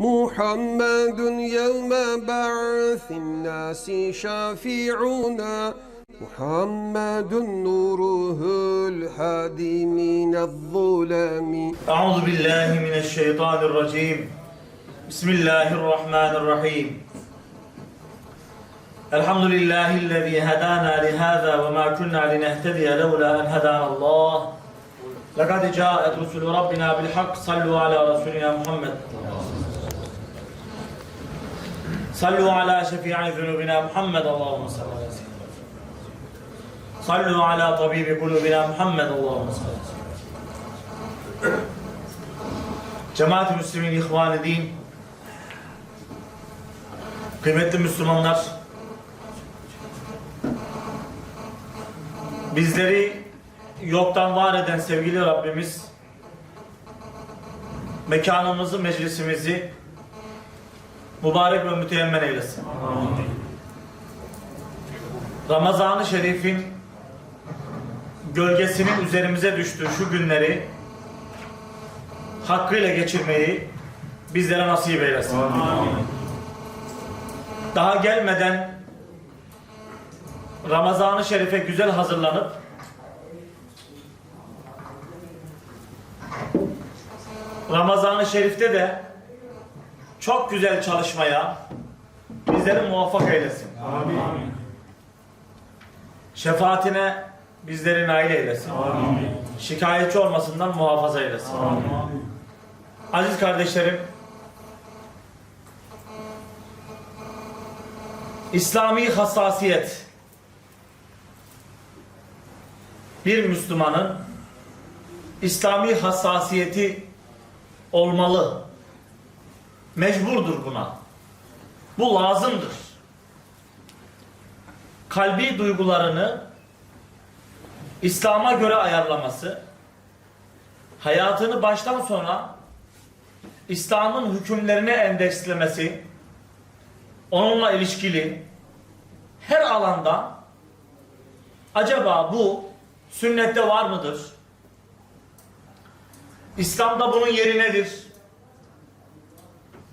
محمد يوم بعث الناس شافعنا محمد نوره الهادي من الظلم. أعوذ بالله من الشيطان الرجيم. بسم الله الرحمن الرحيم. الحمد لله الذي هدانا لهذا وما كنا لنهتدي لولا أن هدانا الله. لقد جاءت رسل ربنا بالحق. صلوا على رسولنا محمد. صلوا على شفيع ذنوبنا محمد اللهم صل على سيدنا صلوا على طبيب قلوبنا محمد اللهم صل على سيدنا Cemaat-i Müslümin İhvan-ı Din Kıymetli Müslümanlar Bizleri yoktan var eden sevgili Rabbimiz mekanımızı, meclisimizi mübarek ve müteyemmen eylesin. Ramazan-ı Şerif'in gölgesinin üzerimize düştüğü şu günleri hakkıyla geçirmeyi bizlere nasip eylesin. Daha gelmeden Ramazan-ı Şerif'e güzel hazırlanıp Ramazan-ı Şerif'te de çok güzel çalışmaya bizleri muvaffak eylesin. Şefaatine bizleri nail eylesin. Şikayetçi olmasından muhafaza eylesin. Aziz kardeşlerim, İslami hassasiyet bir Müslümanın İslami hassasiyeti olmalı. Mecburdur buna. Bu lazımdır. Kalbi duygularını İslam'a göre ayarlaması, hayatını baştan sona İslam'ın hükümlerine endekslemesi, onunla ilişkili her alanda acaba bu sünnette var mıdır? İslam'da bunun yeri nedir?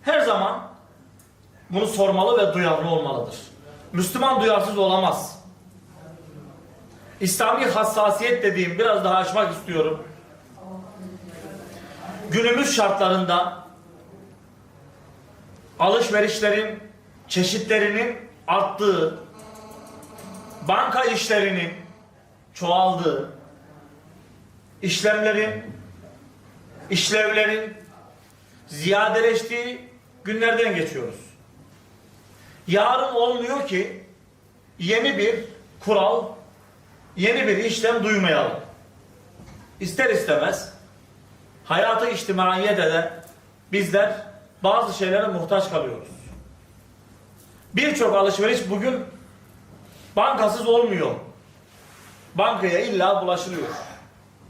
Her zaman bunu sormalı ve duyarlı olmalıdır. Müslüman duyarsız olamaz. İslami hassasiyet dediğim biraz daha açmak istiyorum. Günümüz şartlarında alışverişlerin çeşitlerinin arttığı, banka işlerinin çoğaldığı, işlemlerin, işlevlerin ziyadeleştiği günlerden geçiyoruz. Yarın olmuyor ki yeni bir kural, yeni bir işlem duymayalım. İster istemez hayatı içtimaiyede de bizler bazı şeylere muhtaç kalıyoruz. Birçok alışveriş bugün bankasız olmuyor. Bankaya illa bulaşılıyor.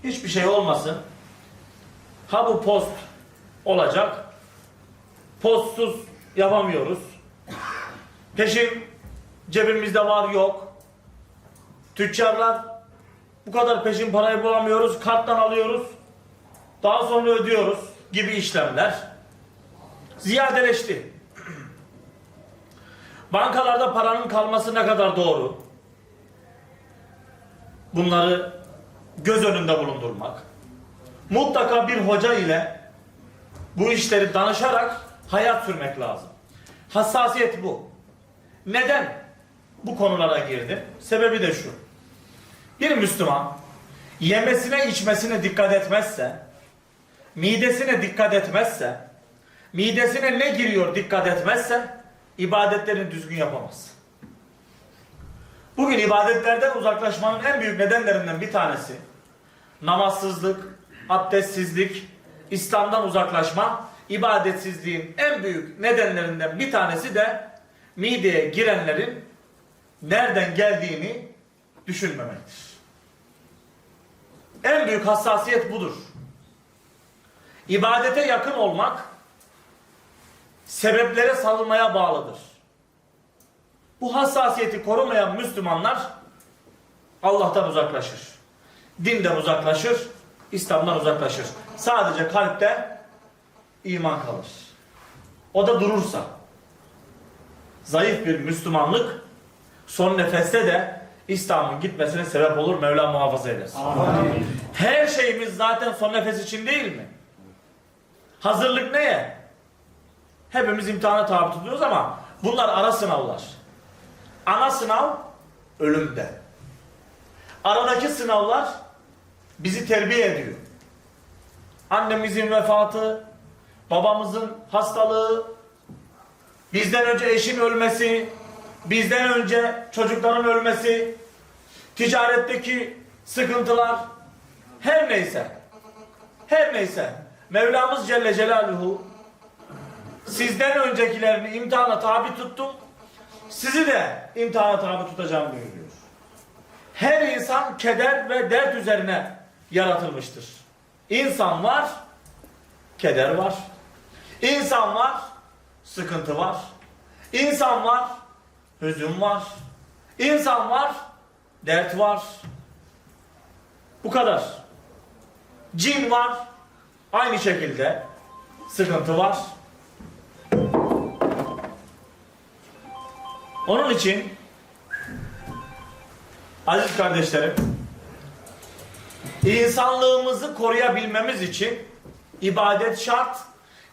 Hiçbir şey olmasın. Ha bu post olacak. Postsuz yapamıyoruz. Peşin cebimizde var yok. Tüccarlar bu kadar peşin parayı bulamıyoruz. Karttan alıyoruz. Daha sonra ödüyoruz gibi işlemler ziyadeleşti. Bankalarda paranın kalması ne kadar doğru? Bunları göz önünde bulundurmak. Mutlaka bir hoca ile bu işleri danışarak hayat sürmek lazım. Hassasiyet bu. Neden bu konulara girdim? Sebebi de şu. Bir Müslüman yemesine içmesine dikkat etmezse, midesine dikkat etmezse, midesine ne giriyor dikkat etmezse ibadetlerini düzgün yapamaz. Bugün ibadetlerden uzaklaşmanın en büyük nedenlerinden bir tanesi namazsızlık, abdestsizlik, İslam'dan uzaklaşma, ibadetsizliğin en büyük nedenlerinden bir tanesi de mideye girenlerin nereden geldiğini düşünmemektir. En büyük hassasiyet budur. İbadete yakın olmak sebeplere salınmaya bağlıdır. Bu hassasiyeti korumayan Müslümanlar Allah'tan uzaklaşır. Dinden uzaklaşır, İslam'dan uzaklaşır. Sadece kalpte iman kalır. o da durursa, zayıf bir Müslümanlık son nefeste de İslam'ın gitmesine sebep olur. Mevla muhafaza eylesin. Her şeyimiz zaten son nefes için değil mi? Hazırlık neye? Hepimiz imtihana tabi tutuyoruz ama bunlar ara sınavlar. Ana sınav ölümde. Aradaki sınavlar bizi terbiye ediyor. Annemizin vefatı, babamızın hastalığı, bizden önce eşin ölmesi, bizden önce çocukların ölmesi, ticaretteki sıkıntılar, her neyse, her neyse, Mevlamız Celle Celaluhu sizden öncekilerini imtihana tabi tuttum, sizi de imtihana tabi tutacağım buyuruyor. Her insan keder ve dert üzerine yaratılmıştır. İnsan var, keder var. İnsan var, sıkıntı var. İnsan var, hüzün var. İnsan var, dert var. Bu kadar. Cin var, aynı şekilde sıkıntı var. Onun için aziz kardeşlerim insanlığımızı koruyabilmemiz için ibadet şart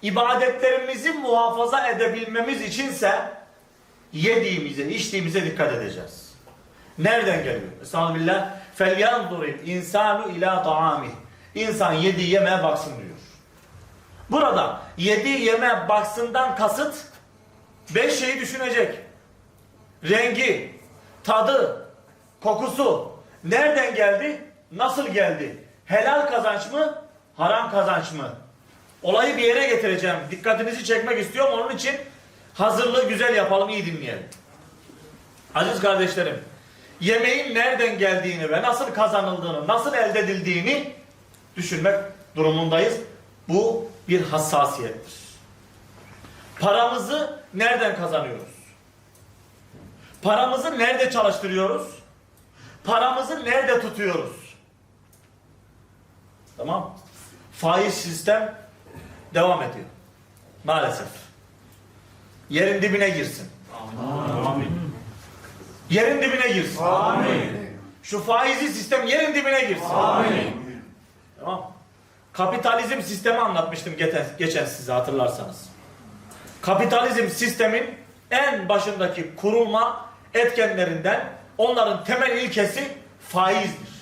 İbadetlerimizi muhafaza edebilmemiz içinse yediğimize, içtiğimize dikkat edeceğiz. Nereden geliyor? Estağfirullah. فَلْيَنْظُرِ insanu ila taami. İnsan yediği yemeğe baksın diyor. Burada yediği yemeğe baksından kasıt beş şeyi düşünecek. Rengi, tadı, kokusu nereden geldi? Nasıl geldi? Helal kazanç mı? Haram kazanç mı? Olayı bir yere getireceğim. Dikkatinizi çekmek istiyorum. Onun için hazırlığı güzel yapalım, iyi dinleyelim. Aziz kardeşlerim, yemeğin nereden geldiğini ve nasıl kazanıldığını, nasıl elde edildiğini düşünmek durumundayız. Bu bir hassasiyettir. Paramızı nereden kazanıyoruz? Paramızı nerede çalıştırıyoruz? Paramızı nerede tutuyoruz? Tamam. Faiz sistem devam ediyor. Maalesef. Yerin dibine girsin. Yerin dibine girsin. Şu faizli sistem yerin dibine girsin. Tamam. Kapitalizm sistemi anlatmıştım geçen, geçen size hatırlarsanız. Kapitalizm sistemin en başındaki kurulma etkenlerinden onların temel ilkesi faizdir.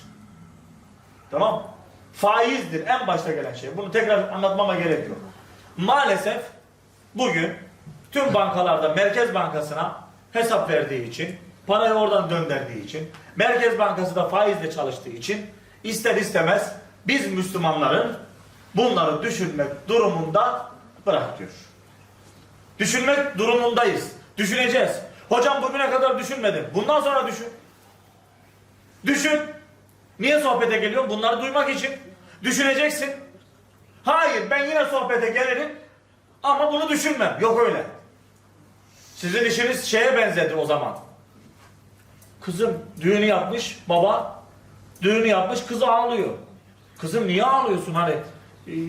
Tamam? Faizdir en başta gelen şey. Bunu tekrar anlatmama gerek yok. Maalesef bugün tüm bankalarda Merkez Bankası'na hesap verdiği için, parayı oradan döndürdüğü için, Merkez Bankası da faizle çalıştığı için ister istemez biz Müslümanların bunları düşünmek durumunda bırakıyor. Düşünmek durumundayız. Düşüneceğiz. Hocam bugüne kadar düşünmedim. Bundan sonra düşün. Düşün. Niye sohbete geliyorum? Bunları duymak için. Düşüneceksin. Hayır ben yine sohbete gelirim ama bunu düşünmem. Yok öyle. Sizin işiniz şeye benzedi o zaman. Kızım düğünü yapmış baba. Düğünü yapmış kızı ağlıyor. Kızım niye ağlıyorsun hani?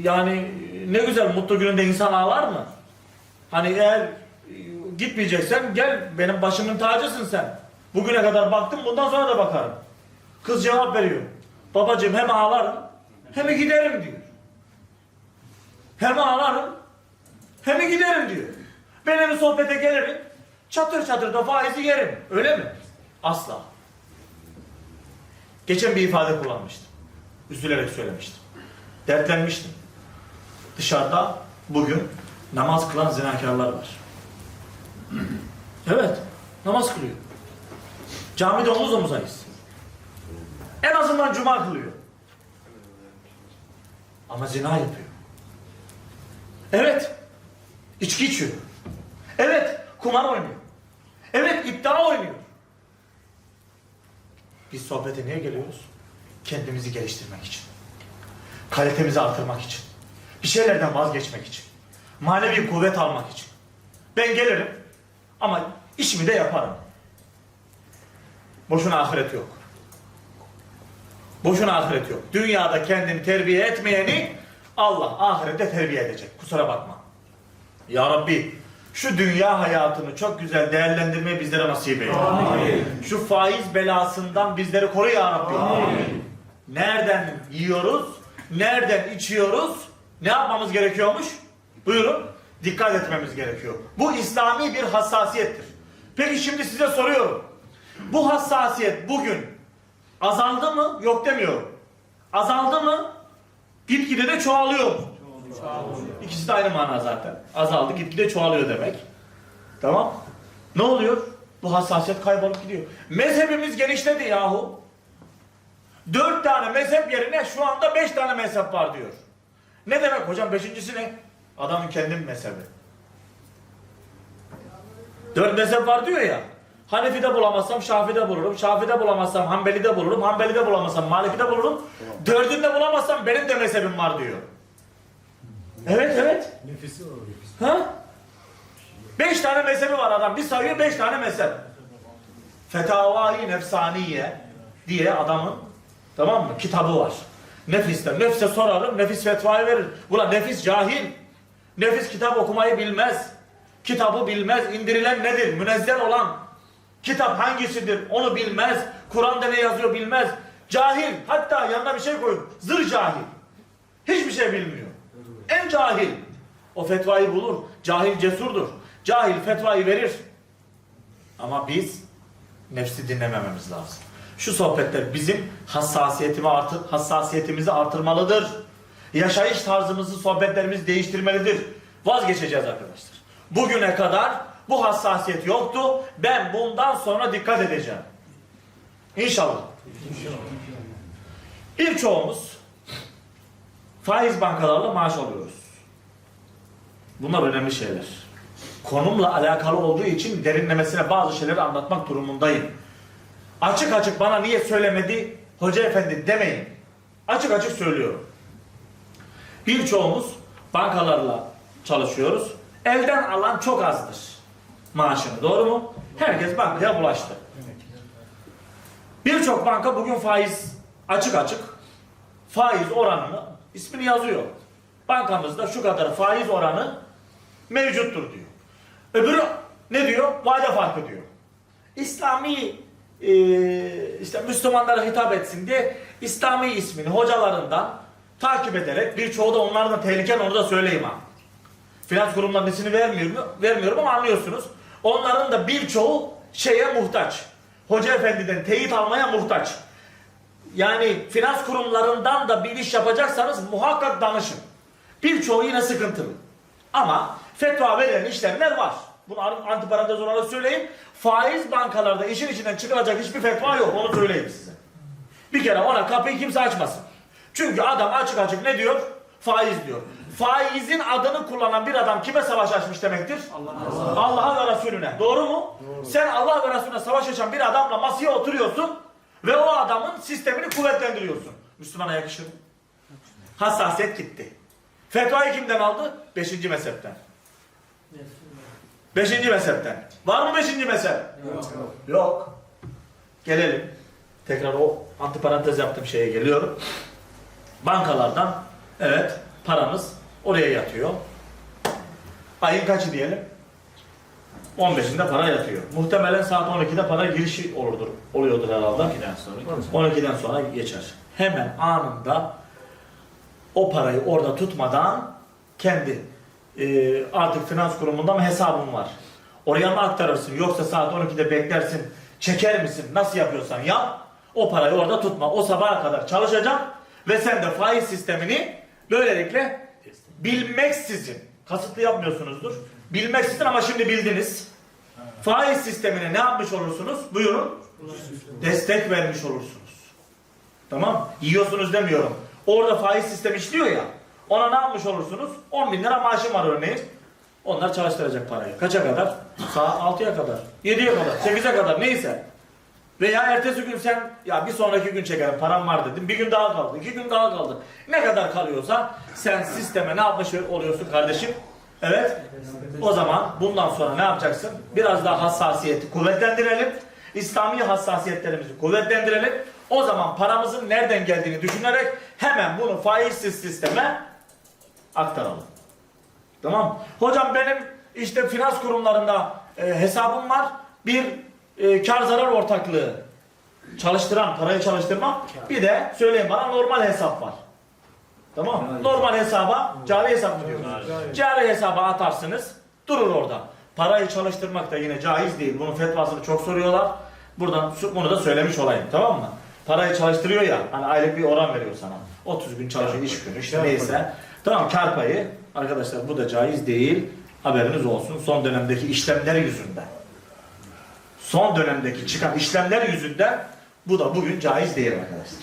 Yani ne güzel mutlu gününde insan ağlar mı? Hani eğer e, gitmeyeceksen gel benim başımın tacısın sen. Bugüne kadar baktım bundan sonra da bakarım. Kız cevap veriyor. Babacığım hem ağlarım hem giderim diyor. Hem ağlarım hem giderim diyor. Ben bir sohbete gelirim çatır çatır da faizi yerim. Öyle mi? Asla. Geçen bir ifade kullanmıştım. Üzülerek söylemiştim. Dertlenmiştim. Dışarıda bugün namaz kılan zinakarlar var. Evet, namaz kılıyor. Camide omuz omuzayız. En azından cuma kılıyor. Ama zina yapıyor. Evet, içki içiyor. Evet, kumar oynuyor. Evet, iddia oynuyor. Biz sohbete niye geliyoruz? Kendimizi geliştirmek için. Kalitemizi artırmak için. Bir şeylerden vazgeçmek için. Manevi kuvvet almak için. Ben gelirim ama işimi de yaparım. Boşuna ahiret yok. Boşuna ahiret yok. Dünyada kendini terbiye etmeyeni Allah ahirette terbiye edecek. Kusura bakma. Ya Rabbi şu dünya hayatını çok güzel değerlendirmeyi bizlere nasip eyle. Şu faiz belasından bizleri koru ya Rabbi. Nereden yiyoruz? Nereden içiyoruz? Ne yapmamız gerekiyormuş? Buyurun. Dikkat etmemiz gerekiyor. Bu İslami bir hassasiyettir. Peki şimdi size soruyorum. Bu hassasiyet bugün azaldı mı? Yok demiyorum. Azaldı mı? Gitgide de çoğalıyor mu? İkisi de aynı mana zaten. Azaldı, gitgide çoğalıyor demek. Tamam. Ne oluyor? Bu hassasiyet kaybolup gidiyor. Mezhebimiz genişledi yahu. Dört tane mezhep yerine şu anda beş tane mezhep var diyor. Ne demek hocam? Beşincisi ne? Adamın kendi mezhebi. Dört mezhep var diyor ya. Hanefi'de bulamazsam Şafi'de bulurum. Şafi'de bulamazsam Hanbeli'de bulurum. Hanbeli'de bulamazsam Maliki'de bulurum. Dördünde bulamazsam benim de mezhebim var diyor. Evet evet. Ha? Beş tane mezhebi var adam. Bir sayıyor beş tane mezhep. Fetavai Nefsaniye diye adamın tamam mı kitabı var. Nefiste. Nefse sorarım. Nefis fetvayı verir. Ulan nefis cahil. Nefis kitap okumayı bilmez. Kitabı bilmez. İndirilen nedir? Münezzel olan. Kitap hangisidir? Onu bilmez. Kur'an'da ne yazıyor bilmez. Cahil. Hatta yanına bir şey koyun. Zır cahil. Hiçbir şey bilmiyor. En cahil. O fetvayı bulur. Cahil cesurdur. Cahil fetvayı verir. Ama biz nefsi dinlemememiz lazım. Şu sohbetler bizim hassasiyetimi artır, hassasiyetimizi artırmalıdır. Yaşayış tarzımızı, sohbetlerimizi değiştirmelidir. Vazgeçeceğiz arkadaşlar. Bugüne kadar bu hassasiyet yoktu. Ben bundan sonra dikkat edeceğim. İnşallah. Birçoğumuz faiz bankalarla maaş alıyoruz. Bunlar önemli şeyler. Konumla alakalı olduğu için derinlemesine bazı şeyleri anlatmak durumundayım. Açık açık bana niye söylemedi hoca efendi demeyin. Açık açık söylüyorum. Birçoğumuz bankalarla çalışıyoruz. Elden alan çok azdır maaşını. Doğru mu? Herkes bankaya bulaştı. Birçok banka bugün faiz açık açık faiz oranını ismini yazıyor. Bankamızda şu kadar faiz oranı mevcuttur diyor. Öbürü ne diyor? Vade farkı diyor. İslami e, işte Müslümanlara hitap etsin diye İslami ismini hocalarından takip ederek birçoğu da onlardan tehlikeli onu da söyleyeyim ha. Finans kurumlarının ismini vermiyorum, vermiyorum ama anlıyorsunuz. Onların da birçoğu şeye muhtaç. Hoca efendiden teyit almaya muhtaç. Yani finans kurumlarından da bir iş yapacaksanız muhakkak danışın. Birçoğu yine sıkıntılı. Ama fetva veren işlemler var. Bunu antiparantez olarak söyleyeyim. Faiz bankalarda işin içinden çıkılacak hiçbir fetva yok. Onu söyleyeyim size. Bir kere ona kapıyı kimse açmasın. Çünkü adam açık açık ne diyor? Faiz diyor. Faizin adını kullanan bir adam kime savaş açmış demektir? Allah'a ve Resulüne. Doğru mu? Sen Allah ve Resulüne savaş açan bir adamla masaya oturuyorsun ve o adamın sistemini kuvvetlendiriyorsun. Müslümana yakışır mı? Hassasiyet gitti. Fetvayı kimden aldı? Beşinci mezhepten. Beşinci mezhepten. Var mı beşinci mezhep? Yok. Yok. Gelelim. Tekrar o antiparantez yaptığım şeye geliyorum. Bankalardan evet paramız oraya yatıyor. Ayın kaçı diyelim? 15'inde para yatıyor. Muhtemelen saat 12'de para girişi olurdur. Oluyordur herhalde. 12'den sonra. 12'den sonra geçer. Hemen anında o parayı orada tutmadan kendi e, artık finans kurumunda mı hesabın var. Oraya mı aktarırsın yoksa saat 12'de beklersin çeker misin nasıl yapıyorsan yap o parayı orada tutma. O sabaha kadar çalışacak ve sen de faiz sistemini böylelikle bilmeksizin kasıtlı yapmıyorsunuzdur. Bilmeksizin ama şimdi bildiniz. Faiz sistemine ne yapmış olursunuz? Buyurun. Destek vermiş olursunuz. Tamam. Yiyorsunuz demiyorum. Orada faiz sistemi işliyor ya. Ona ne yapmış olursunuz? 10 bin lira maaşım var örneğin. Onlar çalıştıracak parayı. Kaça kadar? Saat 6'ya kadar. 7'ye kadar. 8'e kadar. Neyse. Veya ertesi gün sen ya bir sonraki gün çekerim param var dedim. Bir gün daha kaldı. iki gün daha kaldı. Ne kadar kalıyorsa sen sisteme ne yapmış oluyorsun kardeşim? Evet. O zaman bundan sonra ne yapacaksın? Biraz daha hassasiyeti kuvvetlendirelim. İslami hassasiyetlerimizi kuvvetlendirelim. O zaman paramızın nereden geldiğini düşünerek hemen bunu faizsiz sisteme aktaralım. Tamam. Hocam benim işte finans kurumlarında e, hesabım var. Bir e, kar zarar ortaklığı çalıştıran, parayı çalıştırma. Bir de söyleyin bana normal hesap var. Tamam mı? Normal hesaba, cari hesap mı diyoruz? Cari hesaba atarsınız, durur orada. Parayı çalıştırmak da yine caiz değil. Bunun fetvasını çok soruyorlar. Buradan bunu da söylemiş olayım, tamam mı? Parayı çalıştırıyor ya, hani aylık bir oran veriyor sana. 30 gün çalışıyor, iş günü, işte neyse. Tamam, kar payı. Arkadaşlar bu da caiz değil. Haberiniz olsun. Son dönemdeki işlemler yüzünden. Son dönemdeki çıkan işlemler yüzünden bu da bugün caiz değil arkadaşlar.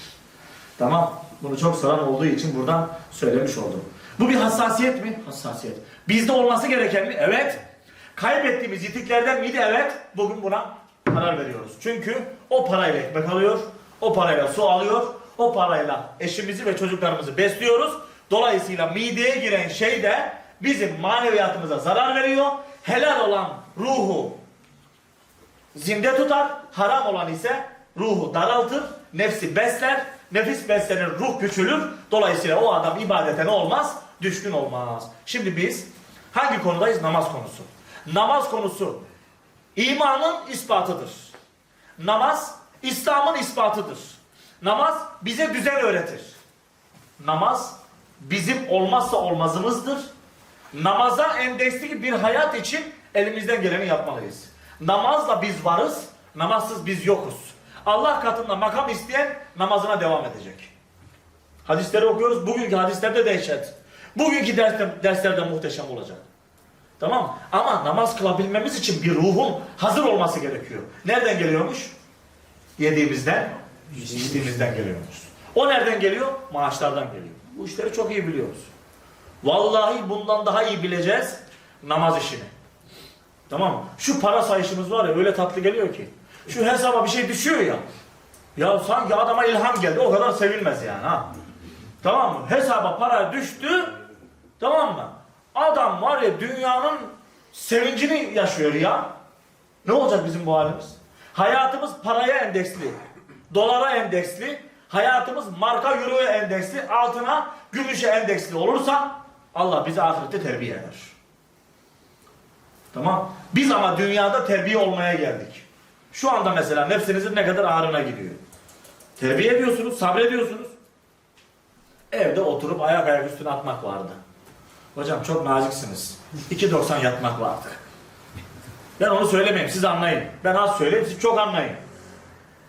Tamam. Bunu çok soran olduğu için buradan söylemiş oldum. Bu bir hassasiyet mi? Hassasiyet. Bizde olması gereken mi? Evet. Kaybettiğimiz yitiklerden miydi? Evet. Bugün buna karar veriyoruz. Çünkü o parayla ekmek alıyor, o parayla su alıyor, o parayla eşimizi ve çocuklarımızı besliyoruz. Dolayısıyla mideye giren şey de bizim maneviyatımıza zarar veriyor. Helal olan ruhu zinde tutar, haram olan ise ruhu daraltır, nefsi besler, nefis beslenir, ruh küçülür. Dolayısıyla o adam ibadete ne olmaz? Düşkün olmaz. Şimdi biz hangi konudayız? Namaz konusu. Namaz konusu imanın ispatıdır. Namaz İslam'ın ispatıdır. Namaz bize düzen öğretir. Namaz bizim olmazsa olmazımızdır. Namaza endeksli bir hayat için elimizden geleni yapmalıyız. Namazla biz varız, namazsız biz yokuz. Allah katında makam isteyen namazına devam edecek. Hadisleri okuyoruz. Bugünkü hadislerde dehşet. Bugünkü derste, derslerde muhteşem olacak. Tamam? Ama namaz kılabilmemiz için bir ruhun hazır olması gerekiyor. Nereden geliyormuş? Yediğimizden, içtiğimizden geliyormuş. O nereden geliyor? Maaşlardan geliyor. Bu işleri çok iyi biliyoruz. Vallahi bundan daha iyi bileceğiz namaz işini. Tamam mı? Şu para sayışımız var ya öyle tatlı geliyor ki. Şu hesaba bir şey düşüyor ya. Ya sanki adama ilham geldi. O kadar sevilmez yani ha. Tamam mı? Hesaba para düştü. Tamam mı? Adam var ya dünyanın sevincini yaşıyor ya. Ne olacak bizim bu halimiz? Hayatımız paraya endeksli. Dolara endeksli. Hayatımız marka euroya endeksli. Altına gümüşe endeksli olursa Allah bizi ahirette terbiye eder. Tamam. Biz ama dünyada terbiye olmaya geldik. Şu anda mesela nefsinizin ne kadar ağrına gidiyor. Terbiye ediyorsunuz, sabrediyorsunuz. Evde oturup ayak ayak üstüne atmak vardı. Hocam çok naziksiniz. 2.90 yatmak vardı. Ben onu söylemeyeyim, siz anlayın. Ben az söyleyeyim, siz çok anlayın.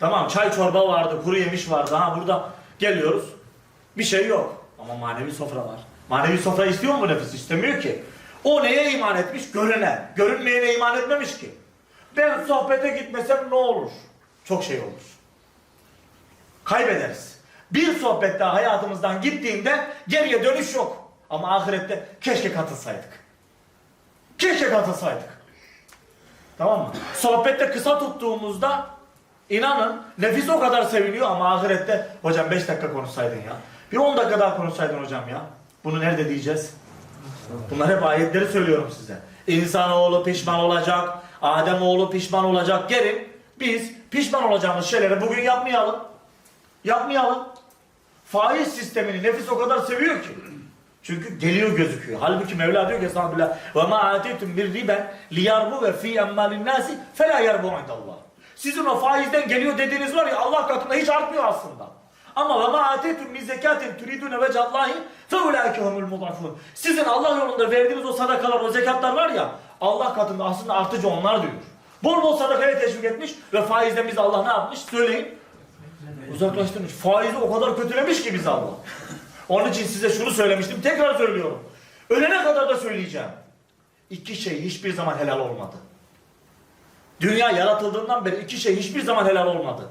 Tamam, çay çorba vardı, kuru yemiş vardı. Ha burada geliyoruz. Bir şey yok. Ama manevi sofra var. Manevi sofra istiyor mu nefis? İstemiyor ki. O neye iman etmiş? Görüne. Görünmeyene iman etmemiş ki. Ben sohbete gitmesem ne olur? Çok şey olur. Kaybederiz. Bir sohbet daha hayatımızdan gittiğinde geriye dönüş yok. Ama ahirette keşke katılsaydık. Keşke katılsaydık. Tamam mı? Sohbette kısa tuttuğumuzda inanın nefis o kadar seviniyor ama ahirette hocam 5 dakika konuşsaydın ya. Bir 10 dakika daha konuşsaydın hocam ya. Bunu nerede diyeceğiz? Bunlar hep ayetleri söylüyorum size. İnsanoğlu pişman olacak, Ademoğlu pişman olacak. Gelin biz pişman olacağımız şeyleri bugün yapmayalım. Yapmayalım. Faiz sistemini nefis o kadar seviyor ki. Çünkü geliyor gözüküyor. Halbuki Mevla diyor ki Estağfirullah ve ma atitum bir riben liyarbu ve fi emmalin nasi fela yarbu indallah. Sizin o faizden geliyor dediğiniz var ya Allah katında hiç artmıyor aslında. Ama ve ma atitum min zekatin turidune vecallahi fe ulaike humul mudafun. Sizin Allah yolunda verdiğiniz o sadakalar, o zekatlar var ya Allah katında aslında artıcı onlar diyor. Bol bol sadakaya teşvik etmiş ve faizden bizi Allah ne yapmış? Söyleyin. Uzaklaştırmış. Faizi o kadar kötülemiş ki bizi Allah. Onun için size şunu söylemiştim. Tekrar söylüyorum. Ölene kadar da söyleyeceğim. İki şey hiçbir zaman helal olmadı. Dünya yaratıldığından beri iki şey hiçbir zaman helal olmadı.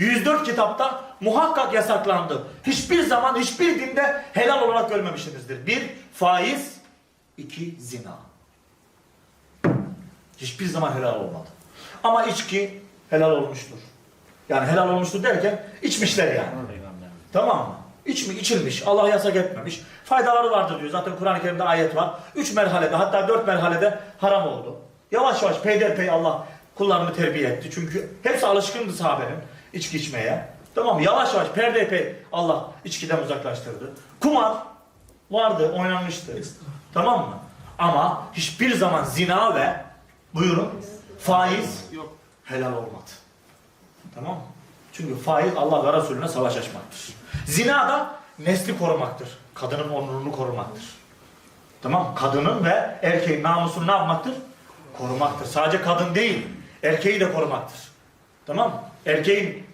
104 kitapta muhakkak yasaklandı. Hiçbir zaman hiçbir dinde helal olarak görmemişsinizdir. Bir, faiz. iki zina. Hiçbir zaman helal olmadı. Ama içki helal olmuştur. Yani helal olmuştur derken içmişler yani. Tamam mı? İç mi? İçilmiş. Allah yasak etmemiş. Faydaları vardır diyor. Zaten Kur'an-ı Kerim'de ayet var. Üç merhalede hatta dört merhalede haram oldu. Yavaş yavaş peyderpey Allah kullarını terbiye etti. Çünkü hepsi alışkındı sahabenin içki içmeye. Tamam mı? Yavaş yavaş perdeypey Allah içkiden uzaklaştırdı. Kumar vardı, oynanmıştı. Tamam mı? Ama hiçbir zaman zina ve buyurun faiz helal olmadı. Tamam mı? Çünkü faiz Allah ve Resulüne savaş açmaktır. Zina da nesli korumaktır. Kadının onurunu korumaktır. Tamam mı? Kadının ve erkeğin namusunu ne yapmaktır? Korumaktır. Sadece kadın değil, erkeği de korumaktır. Tamam mı? Erkeğin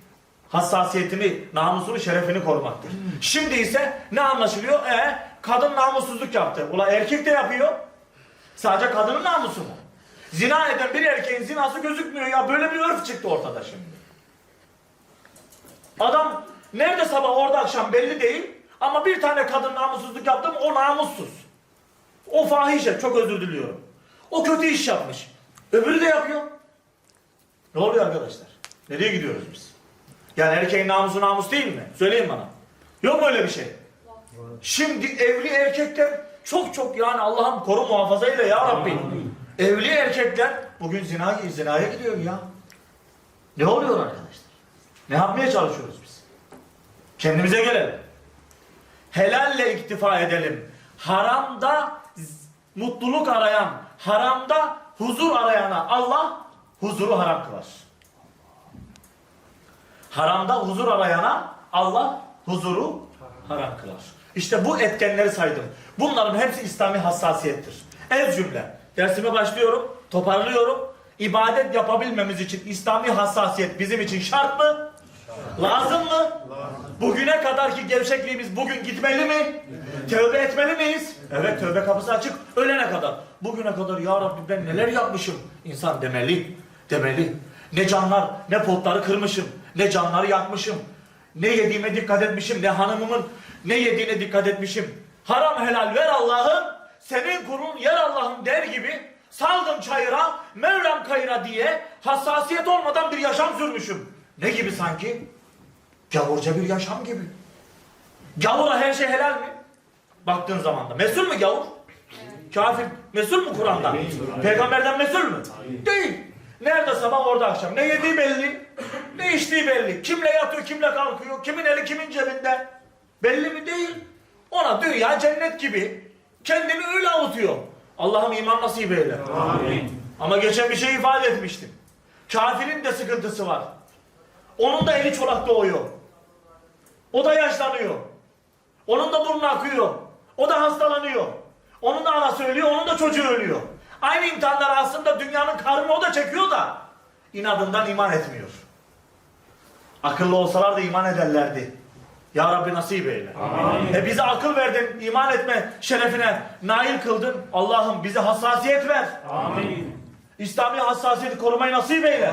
hassasiyetini, namusunu, şerefini korumaktır. Şimdi ise ne anlaşılıyor? E, kadın namussuzluk yaptı. Ula erkek de yapıyor. Sadece kadının namusu mu? Zina eden bir erkeğin zinası gözükmüyor ya. Böyle bir örf çıktı ortada şimdi. Adam nerede sabah orada akşam belli değil. Ama bir tane kadın namussuzluk yaptı mı o namussuz. O fahişe çok özür diliyorum. O kötü iş yapmış. Öbürü de yapıyor. Ne oluyor arkadaşlar? Nereye gidiyoruz biz? Yani erkeğin namusu namus değil mi? Söyleyin bana. Yok mu öyle bir şey? Şimdi evli erkekler çok çok yani Allah'ım koru muhafaza eyle ya Rabbi. Evli erkekler bugün zina, zinaya gidiyor ya. Ne oluyor arkadaşlar? Ne yapmaya çalışıyoruz biz? Kendimize gelelim. Helalle iktifa edelim. Haramda mutluluk arayan, haramda huzur arayana Allah huzuru haram kılar. Haramda huzur arayana Allah huzuru haram kılar. İşte bu etkenleri saydım. Bunların hepsi İslami hassasiyettir. Ez cümle. Dersime başlıyorum, toparlıyorum. İbadet yapabilmemiz için İslami hassasiyet bizim için şart mı? Lazım mı? Bugüne kadarki gevşekliğimiz bugün gitmeli mi? Tövbe etmeli miyiz? Evet tövbe kapısı açık ölene kadar. Bugüne kadar ya Rabbi ben neler yapmışım? İnsan demeli, demeli. Ne canlar, ne potları kırmışım, ne canları yakmışım. Ne yediğime dikkat etmişim, ne hanımımın ne yediğine dikkat etmişim. Haram helal ver Allah'ım, senin kulun yer Allah'ım der gibi saldım çayıra, Mevlam kayıra diye hassasiyet olmadan bir yaşam sürmüşüm. Ne gibi sanki? Gavurca bir yaşam gibi. Gavura her şey helal mi? Baktığın zaman da. Mesul mü gavur? Kafir mesul mu Kur'an'dan? Peygamberden mesul mü? Değil. Nerede sabah orada akşam. Ne yediği belli, ne içtiği belli. Kimle yatıyor, kimle kalkıyor, kimin eli kimin cebinde. Belli mi değil. Ona dünya cennet gibi. Kendini öyle avutuyor. Allah'ım iman nasip eyle. Ama geçen bir şey ifade etmiştim. Kafirin de sıkıntısı var. Onun da eli çolak doğuyor. O da yaşlanıyor. Onun da burnu akıyor. O da hastalanıyor. Onun da anası ölüyor, onun da çocuğu ölüyor. Aynı imtihanlar aslında dünyanın karnını o da çekiyor da inadından iman etmiyor. Akıllı olsalar da iman ederlerdi. Ya Rabbi nasip eyle. E bize akıl verdin, iman etme şerefine nail kıldın. Allah'ım bize hassasiyet ver. İslami hassasiyeti korumayı nasip eyle.